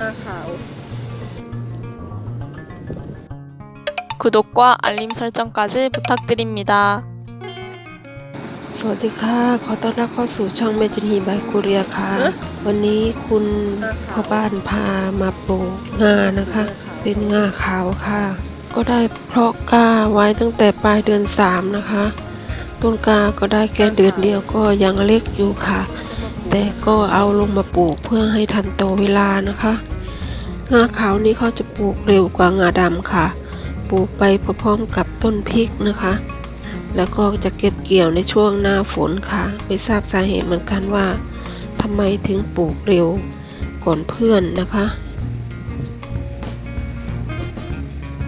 งาขาว 구독과 알림 설정까지 부탁드립니다. สวัสดีค่ะ ขอต้อนรับเข้าสู่ช่องเมจินีบายคูเรียค่ะ วันนี้คุณพ่อบ้านพามาปลูกงานะคะ เป็นงาขาวค่ะ ก็ได้เพาะกล้าไว้ตั้งแต่ปลายเดือนสามนะคะ ต้นกล้าก็ได้แค่เดือนเดียวก็ยังเล็กอยู่ค่ะ แต่ก็เอาลงมาปลูกเพื่อให้ทันโตเวลานะคะ งาขาวนี้เขาจะปลูกเร็วกว่างาดำค่ะ ปลูกไปพร้อมกับต้นพริกนะคะ แล้วก็จะเก็บเกี่ยวในช่วงหน้าฝนค่ะ ไม่ทราบสาเหตุเหมือนกันว่าทำไมถึงปลูกเร็วก่อนเพื่อนนะคะ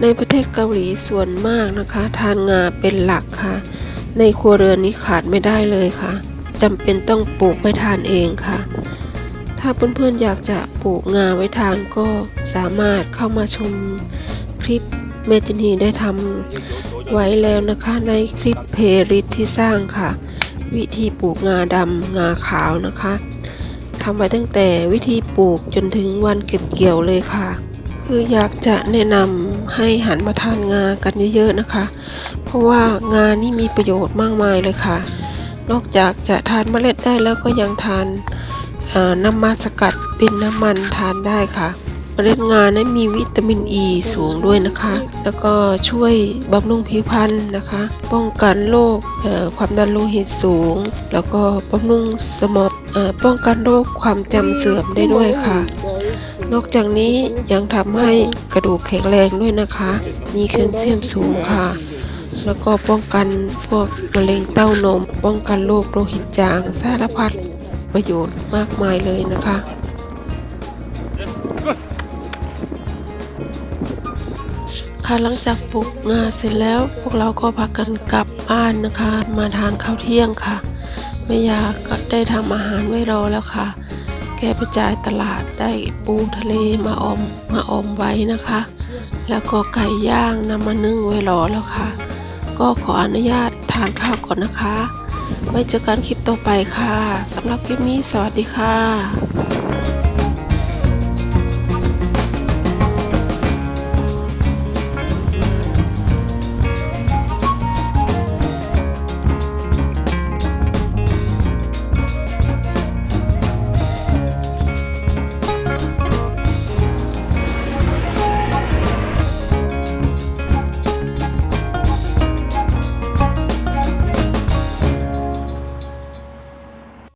ในประเทศเกาหลีส่วนมากนะคะ ทานงาเป็นหลักค่ะ ในครัวเรือนนี้ขาดไม่ได้เลยค่ะ จำเป็นต้องปลูกไว้ทานเองค่ะ ถ้าเพื่อนๆอยากจะปลูกงาไว้ทานก็สามารถเข้ามาชมคลิปเมจินีได้ทำไว้แล้วนะคะในคลิปเพลย์ลิตที่สร้างค่ะ วิธีปลูกงาดำงาขาวนะคะทำไว้ตั้งแต่วิธีปลูกจนถึงวันเก็บเกี่ยวเลยค่ะ คืออยากจะแนะนำให้หันมาทานงากันเยอะๆนะคะ เพราะว่างานี่มีประโยชน์มากมายเลยค่ะ นอกจากจะทานเมล็ดได้แล้วก็ยังทานน้ำมันสกัดเป็นน้ำมันทานได้ค่ะ เมล็ดงานั้นมีวิตามินอ e ีสูงด้วยนะคะ แล้วก็ช่วยบำรุงผิวพรรณนะคะ ป้องกันโรคความดันโลหิตสูง แล้วก็บำรุงสมองป้องกันโรคความจำเสื่อมได้ด้วยค่ะ นอกจากนี้ยังทำให้กระดูกแข็งแรงด้วยนะคะ มีแคลเซียมสูงค่ะ แล้วก็ป้องกันพวกมะเร็งเต้านม ป้องกันโรคโลหิตจางสารพัดประโยชน์มากมายเลยนะคะค่ะหลังจากปลูกงาเสร็จแล้วพวกเราก็พากันกลับบ้านนะคะ มาทานข้าวเที่ยงค่ะแม่ยาก็ได้ทำอาหารไว้รอแล้วค่ะ แกไปจ่ายตลาดได้ปูทะเลมาอมมาออมไว้นะคะ แล้วก็ไก่ย่างนำมานึ่งไว้รอแล้วค่ะ ก็ขออนุญาตทานข้าวก่อนนะคะ ไว้เจอกันคลิปต่อไปค่ะสำหรับคลิปนี้สวัสดีค่ะ